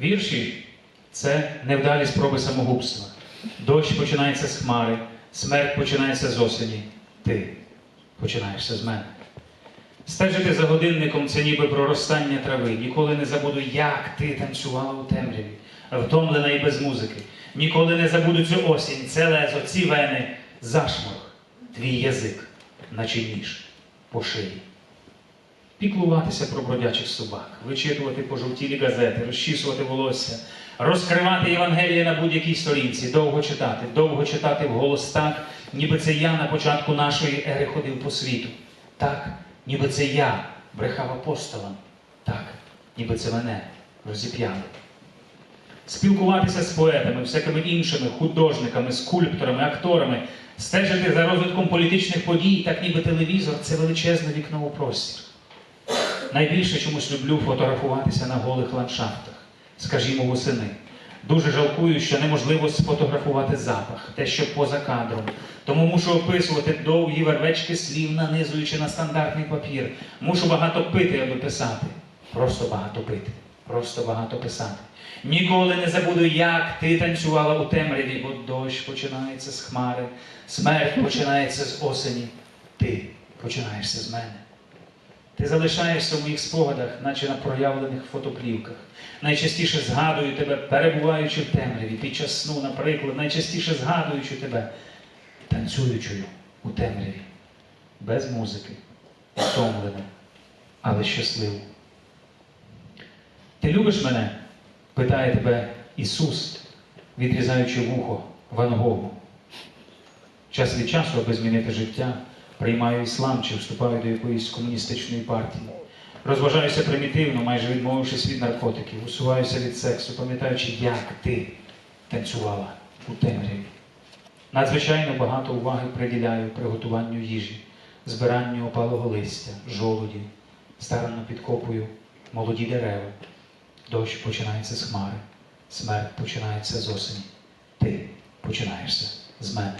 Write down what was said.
Вірші це невдалі спроби самогубства. Дощ починається з хмари, смерть починається з осені. Ти починаєшся з мене. Стежити за годинником це ніби проростання трави. Ніколи не забуду, як ти танцювала у темряві, втомлена і без музики. Ніколи не забуду цю осінь, це лезо, ці вени, зашморг, твій язик, наче ніж по шиї. Піклуватися про бродячих собак, вичитувати пожовтілі газети, розчісувати волосся, розкривати Євангеліє на будь-якій сторінці, довго читати, довго читати вголос так, ніби це я на початку нашої ери ходив по світу. Так, ніби це я брехав апостолам. Так, ніби це мене розіп'яли. Спілкуватися з поетами, всякими іншими художниками, скульпторами, акторами, стежити за розвитком політичних подій, так ніби телевізор це величезне вікно у простір. Найбільше чомусь люблю фотографуватися на голих ландшафтах, скажімо, восени. Дуже жалкую, що неможливо сфотографувати запах, те, що поза кадром. Тому мушу описувати довгі вервечки слів, нанизуючи на стандартний папір. Мушу багато пити, аби писати. Просто багато пити, просто багато писати. Ніколи не забуду, як ти танцювала у темряві, бо дощ починається з хмари, смерть починається з осені. Ти починаєшся з мене. Ти залишаєшся в моїх спогадах, наче на проявлених фотоплівках. Найчастіше згадую тебе, перебуваючи в темряві, під час сну, наприклад, найчастіше згадуючи тебе, танцюючою у темряві, без музики, втомлену, але щасливу. Ти любиш мене? питає тебе Ісус, відрізаючи вухо Ван Гогу. Час від часу, аби змінити життя, приймаю іслам чи вступаю до якоїсь комуністичної партії. Розважаюся примітивно, майже відмовившись від наркотиків, усуваюся від сексу, пам'ятаючи, як ти танцювала у темряві. Надзвичайно багато уваги приділяю приготуванню їжі, збиранню опалого листя, жолудів, старанно підкопую молоді дерева. Дощ починається з хмари, смерть починається з осені. Ти починаєшся з мене.